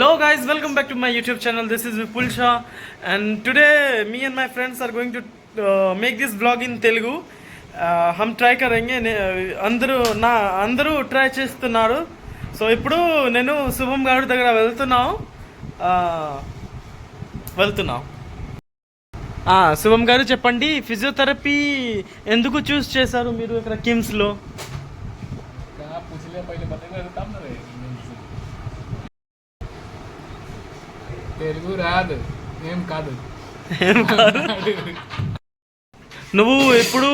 Hello guys, welcome back to my YouTube channel. This is Vipul Shah and today me and my friends are going to uh, make this vlog in Telugu. Uh, हम try కరెంగే నే- అందరూ నా అందరూ try చేస్తున్నారు so ఇప్పుడు నేను శుభం గారి దగ్గర వెళ్తున్నాం ఆ, వెళ్తున్నాం ఆ, శుభం గారు చెప్పండి ఫిజియోథెరపీ ఎందుకు చూస్ చేశారు మీరు ఇక్కడ కిమ్స్లో తెలుగు రాదు ఏం కాదు. ఏం కాదు. నువ్వు ఇప్పుడు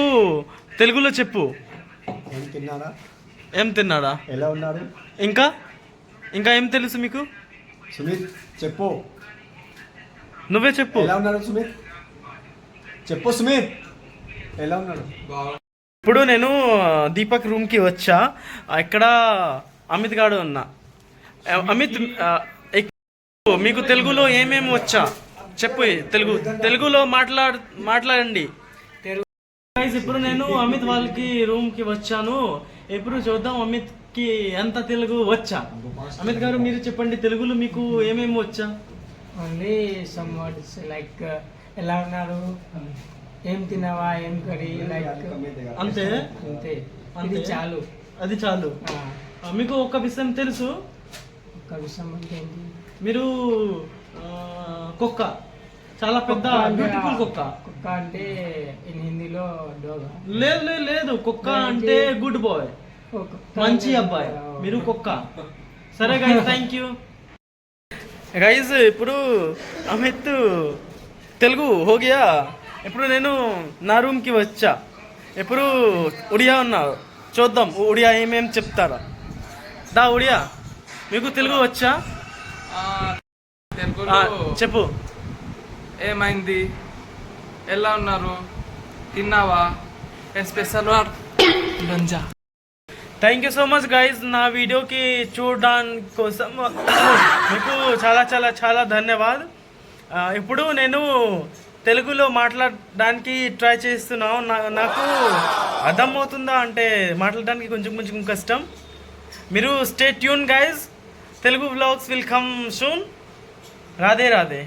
తెలుగులో చెప్పు. ఏం తిన్నారా? ఏం తిన్నాడా? ఎలా ఉన్నారు? ఇంకా? ఇంకా ఏం తెలుసు మీకు? సుమిత్ చెప్పు. నువ్వే చెప్పు. ఎలా ఉన్నారు సుమిత్? చెప్పు సుమిత్. ఎలా ఉన్నాడు? ఇప్పుడు నేను దీపక్ రూమ్కి వచ్చా. ఇక్కడ అమిత్ గాడు ఉన్నా. అమిత్ మీకు తెలుగులో ఏమేమి వచ్చా? చెప్పు తెలుగు తెలుగులో మాట్లాడు మాట్లాడండి. ఇప్పుడు నేను అమిత్ వాళ్ళకి రూమ్కి వచ్చాను. ఇప్పుడు చూద్దాం అమిత్కి ఎంత తెలుగు వచ్చా? అమిత్ గారు మీరు చెప్పండి తెలుగులో మీకు ఏమేమి వచ్చా? ఓన్లీ సమ్ వర్డ్స్ లైక్ ఎలా ఉన్నారు? ఏం తిన్నావా? ఏం కర్రీ? లైక్ అంతే? అంతే. అంతే? చాలు. అది చాలు. మీకు ఒక విషయం తెలుసు? ఒక్క విషయం అంటే ఏంటి? మీరు కుక్క. చాలా పెద్ద బ్యూటిఫుల్ కుక్క. కుక్క అంటే ఇన్ హిందీలో డోగా లేదు లేదు లేదు. కుక్క అంటే గుడ్ బాయ్ మంచి అబ్బాయి. మీరు కుక్క. సరే గైస్ థ్యాంక్ యూ గైజ్ ఇప్పుడు అమిత్ తెలుగు హోగియా. ఇప్పుడు నేను నా రూమ్కి వచ్చా. ఇప్పుడు ఉడియా ఉన్నా. చూద్దాం ఉడియా ఏమేం చెప్తారా? దా ఉడియా మీకు తెలుగు వచ్చా? చెప్పు. ఏమైంది? ఎలా ఉన్నారు? తిన్నావా? Special ganja thank you so much guys నా వీడియోకి చూడడానికి కోసం మీకు చాలా చాలా చాలా ధన్యవాద్. ఇప్పుడు నేను తెలుగులో మాట్లాడడానికి ట్రై చేస్తున్నాను నాకు అర్థమవుతుందా అంటే మాట్లాడడానికి కొంచెం కొంచెం కష్టం. మీరు stay tune guys Telugu blogs will come soon Radhe Radhe.